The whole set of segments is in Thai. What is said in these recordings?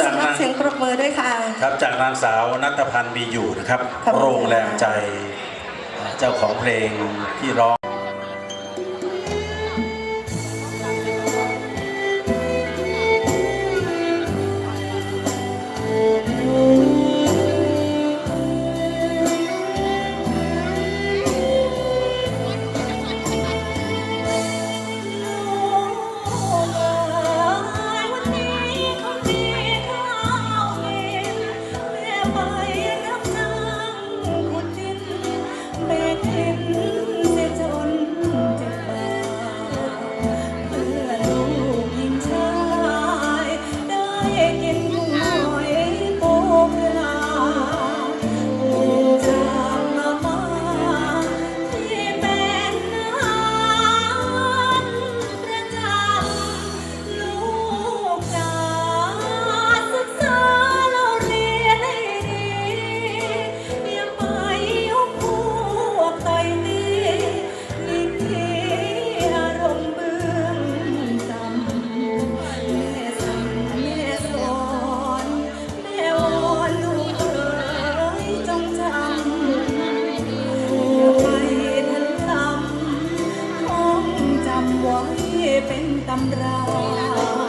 จากสมัคเสียงปรบมือด้วยค่ะ ครับจากนางสาวนัทพันธ์มีอยู่นะครับ โรงแรมใจ เจ้าของเพลงที่ร้อง ความรัก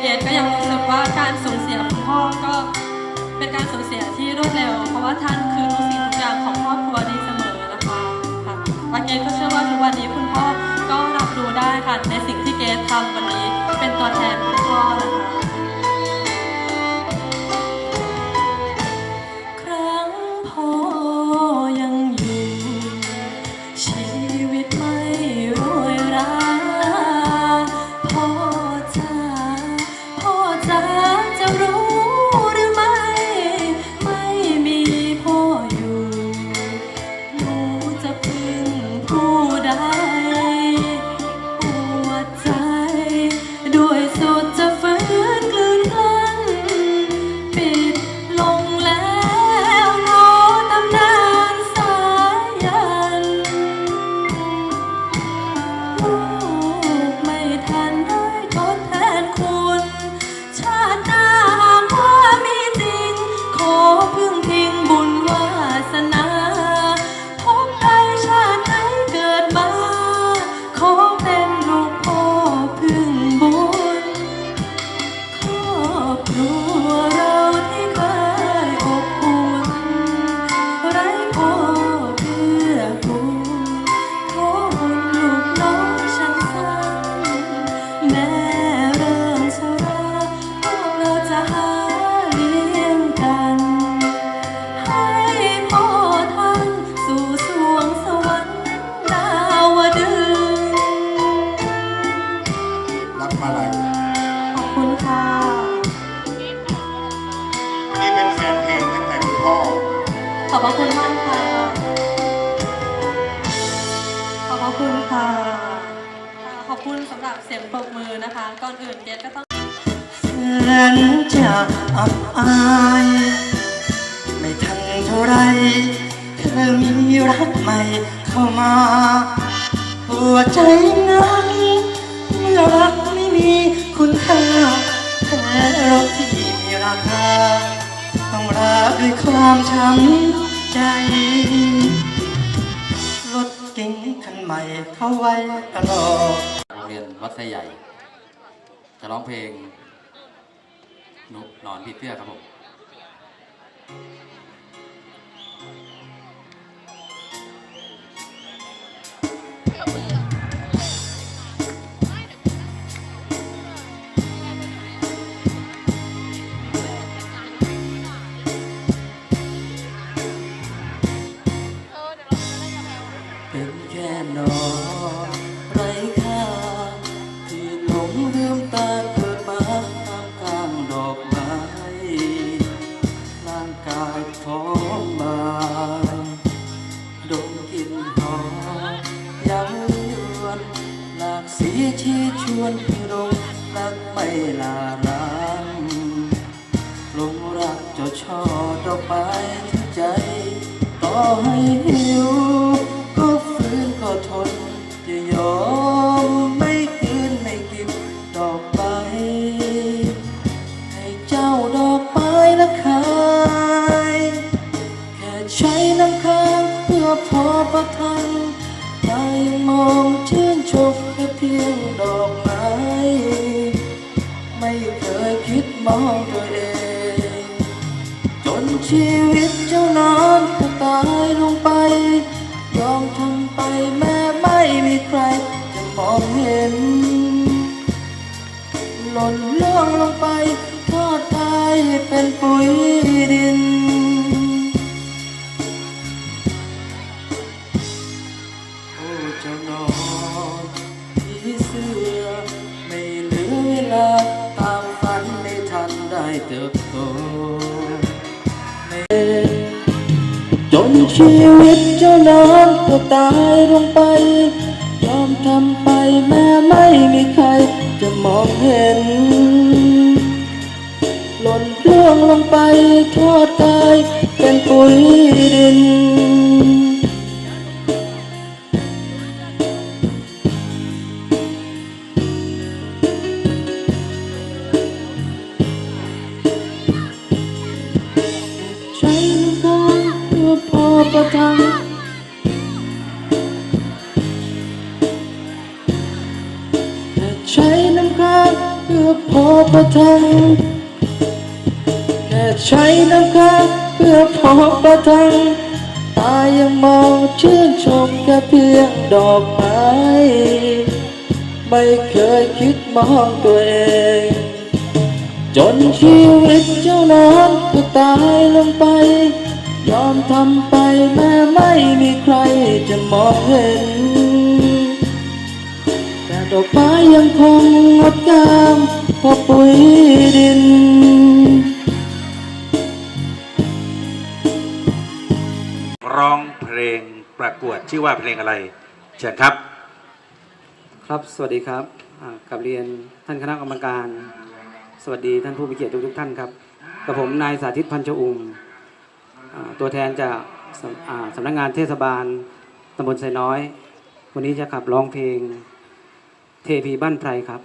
เกดก็ยังรู้สึกว่าการสูญเสียคุณพ่อก็เป็นการสูญเสียที่รวดเร็ว เพราะว่าท่านคือทุกสิ่งทุกอย่างของครอบครัวดีเสมอนะคะค่ะและเกดก็เชื่อว่าทุกวันนี้คุณพ่อก็รับรู้ได้ค่ะในสิ่งที่เกดทำวันนี้เป็นตัวแทนคุณพ่อนะคะ ความช้ำใจ รถเก๋งคันใหม่เข้าไว้ตลอดโรงเรียนวัดไซใหญ่ จะร้องเพลงนุนอนผีเสื้อครับผม ดอกไม้ร่างกายท้องบานดมกลิ่นหอมยังยวนหลากสีที่ชวนให้หลงรักไม่ลาร้างลงรักจ้าช่อดอกไม้ที่ใจต่อให้หิว คิดมองตัวเอง จนชีวิตเจ้านั้นก็ตายลงไป ยอมทำไปแม้ไม่มีใครจะมองเห็น หล่นล่วงลงไปทอดทายเป็นปุ๋ยดิน ชีวิตเจ้านอนก็ตายลงไป ยอมทำไปแม้ไม่มีใครจะมองเห็น หล่นร่วงลงไปทอด มองตัวเอง จนชีวิตเจ้านอนก็ตายลงไป ยอมทำไปแม้ไม่มีใครจะมองเห็น แต่ดอกไม้ยังคงงดงามเพราะปุ๋ยดินร้องเพลงประกวดชื่อว่าเพลงอะไร เชิญครับ ครับ สวัสดีครับอ่า กับเรียนท่านคณะกรรมการ สวัสดีท่านผู้มีเกียรติทุกท่านครับกับผมนายสาธิตพันชอุมอ่าตัวแทนจากสสำนักงานเทศบาลตำบลไซน้อย วันนี้จะขับร้องเพลงเทพีบ้านไพรครับ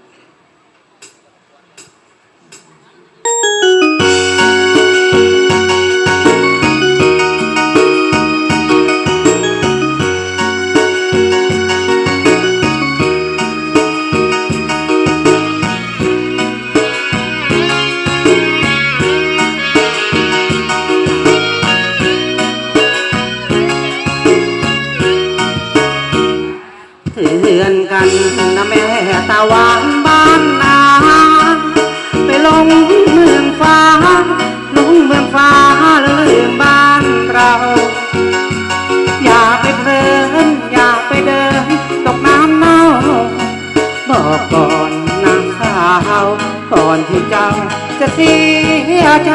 ใจ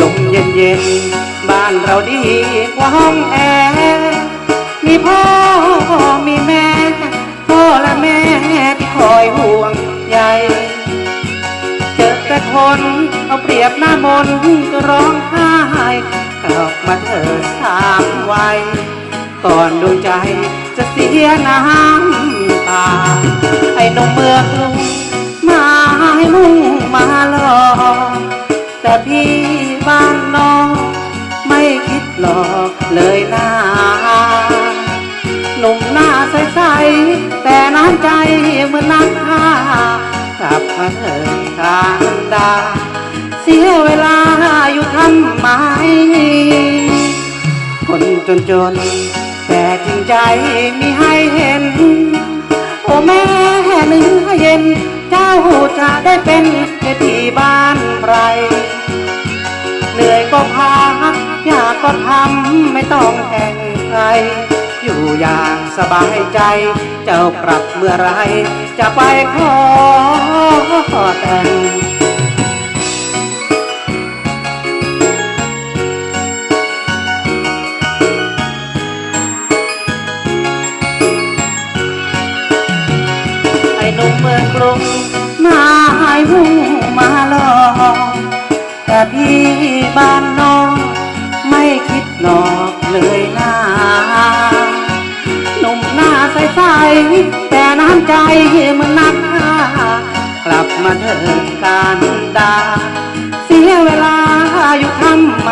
ลมเย็นเย็นบ้านเราดีกว่าห้องแอร์มีพ่อมีแม่ พ่อและแม่ที่คอยห่วงใยเจอแต่คนเอาเปรียบหน้ามนก็ร้องไห้กลับมาเถิดสามวัยก่อนดวงใจจะเสียน้ำตาไอ้นมเมือกรุงมาให้มุ่ง มาหลอกแต่พี่บ้านนอกไม่คิดหลอกเลยนะหนุ่มหน้าใสๆแต่น้ำใจเหมือนนักฆ่ากับมาเถิดการดา เสียเวลาอยู่ทำไมคนจนจนๆแต่จริงใจมีให้เห็น โอ้แม่เนื้อเย็น เจ้าจะได้เป็น เศรษฐีบ้านไรเหนื่อยก็พักอยากก็ทำไม่ต้องแข่งใคร อยู่อย่างสบายใจ เจ้ากลับเมื่อไร จะไปขอแต่งไอ้หนุ่มเมืองกรุง ให้หูมาหลอกแต่พี่บ้านนอกไม่คิดหลอกเลยนะหนุ่มหน้าใสๆแต่น้ำใจมือนนักกลับมาเถิดการดา เสียเวลาอยู่ทำไม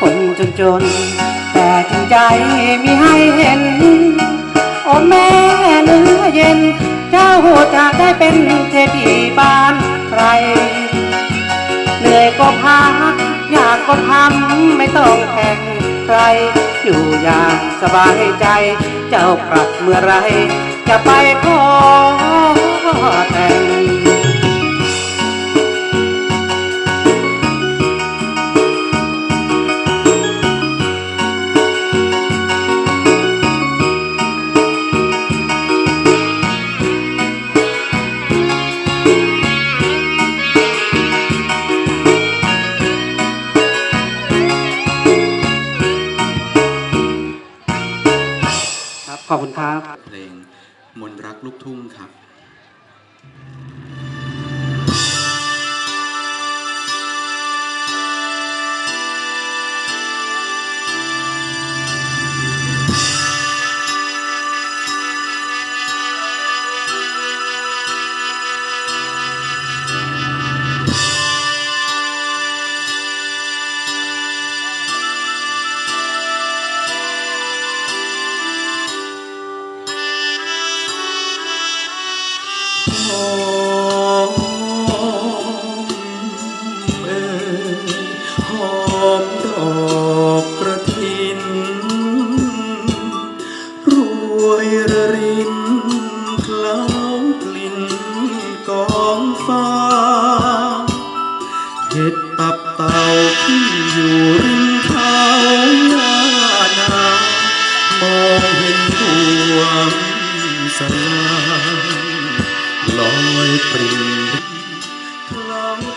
คนจนจนๆแต่จริงใจมีให้เห็น โอ้แม่เนื้อเย็น เจ้าจะได้เป็นเทพีบ้านใคร เหนื่อยก็พักอยากก็ทำไม่ต้องแข่งใคร อยู่อย่างสบายใจ เจ้าปรับเมื่อไร จะไปขอแต่ง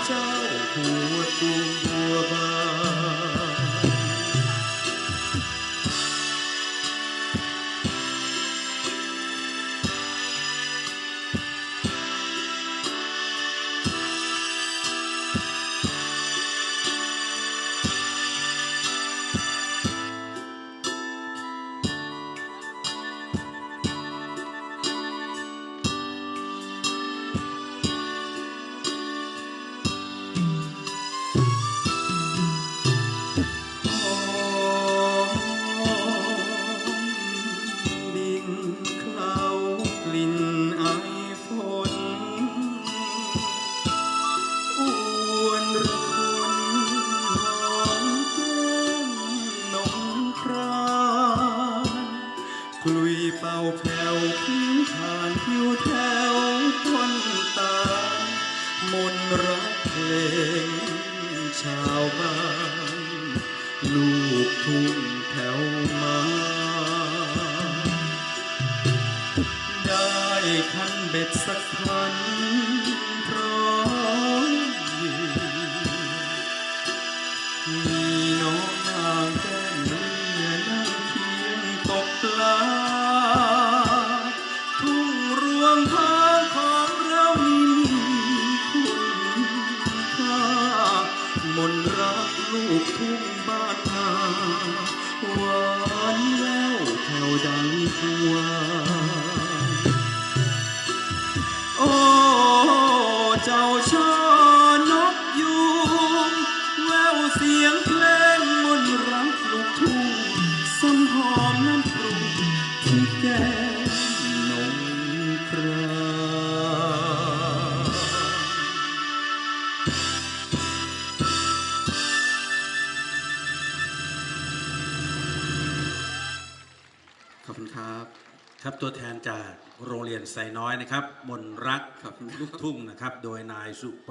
cháu mùa tung world. ใส่น้อยนะครับ มนรักกับลูกทุ่งนะครับ โดยนายสุป